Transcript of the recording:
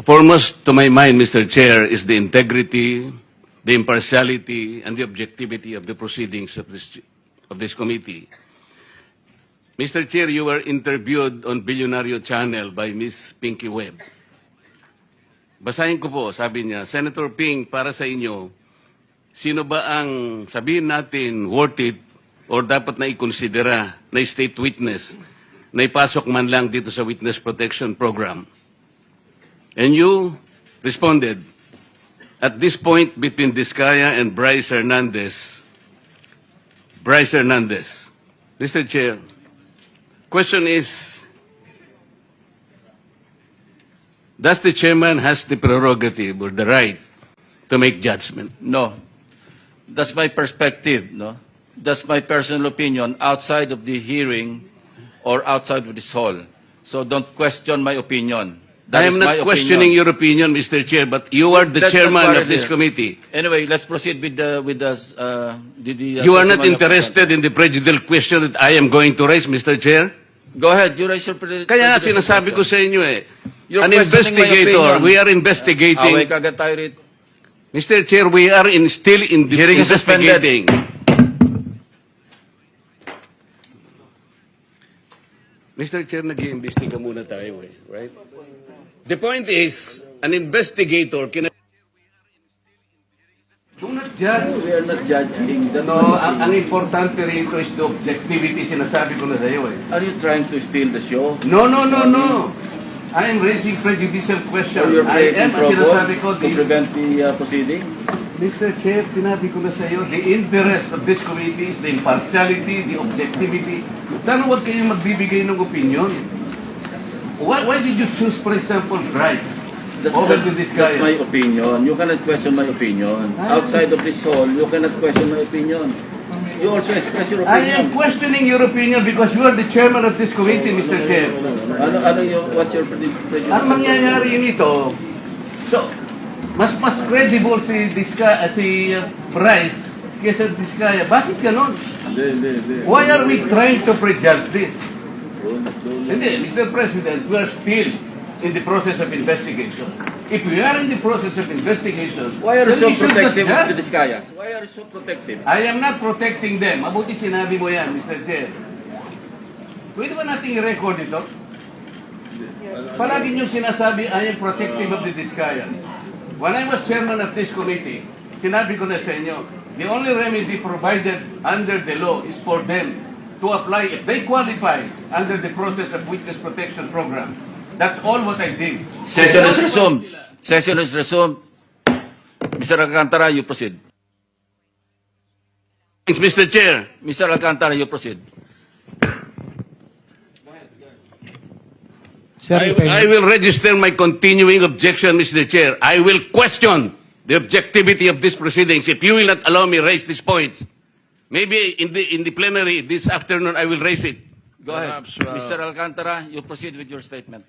foremost to my mind, Mr. Chair, is the integrity, the impartiality, and the objectivity of the proceedings of this, of this committee. Mr. Chair, you were interviewed on Billionario Channel by Miss Pinky Webb. Basahin ko po, sabi niya, Senator Ping, para sa inyo, sino ba ang sabihin natin worth it or dapat na ikonsidera na state witness na ipasok man lang dito sa Witness Protection Program? And you responded, at this point between Discaya and Bryce Hernandez, Bryce Hernandez, Mr. Chair, question is, does the chairman has the prerogative or the right to make judgment? No. That's my perspective, no? That's my personal opinion outside of the hearing or outside of this hall. So don't question my opinion. That I am not questioning opinion. your opinion, Mr. Chair, but you are the not chairman of this here. committee. Anyway, let's proceed with the with the uh, the, the uh, You are not interested in the prejudicial question that I am going to raise, Mr. Chair? Go ahead, you raise your pre- Kaya nga sinasabi ko sa inyo eh, You're an investigator, we are investigating. Away kagad tayo rito. Mr. Chair, we are in, still in the Hearing is suspended. Mr. Chair, nag-iimbestiga muna tayo eh, right? The point is, an investigator can... Do not judge. We are not judging. That's No, ang, ang importante rito is the objectivity, sinasabi ko na sa'yo eh. Are you trying to steal the show? No, no, no, no. I am raising prejudicial So question. you're I am, ang sinasabi ko, to the, prevent the uh, proceeding? Mr. Chair, sinabi ko na sa iyo, the interest of this committee is the impartiality, the objectivity. Sana huwag kayong magbibigay ng opinion. Why, why did you choose, for example, Bryce That's, over that's, to this that's my guy? opinion. You cannot question my opinion. Ah. Outside of this hall, you cannot question my opinion. You also express your I opinion. am questioning your opinion because you are the chairman of this committee, Mr. Chair. Ano, ano yung, what's your predi- prejudice? Ang mangyayari nito, so, mas mas credible si Diska, si uh, Bryce kaysa Diskaya. Bakit ganon? Hindi, hindi, hindi. Why are we trying to prejudge this? Hindi, Mr. President, we are still in the process of investigation. If we are in the process of investigation, Why are you so protective of the Discayas? Why are you so protective? I am not protecting them. Mabuti sinabi mo yan, Mr. Chair. Pwede ba nating i-record ito? Palagi niyo sinasabi, I am protective of the Discayan. When I was chairman of this committee, sinabi ko na sa inyo, the only remedy provided under the law is for them to apply if they qualify under the process of witness protection program. That's all what I did. Session is resumed. Session is resumed. Mr. Alcantara, you proceed. Thanks, Mr. Chair. Mr. Alcantara, you proceed. Sir, I, I- I will register my continuing objection, Mr. Chair. I will question the objectivity of these proceedings if you will not allow me raise these points. Maybe in the in the plenary this afternoon I will raise it. Go ahead. Perhaps, uh, Mr. Alcantara, you proceed with your statement.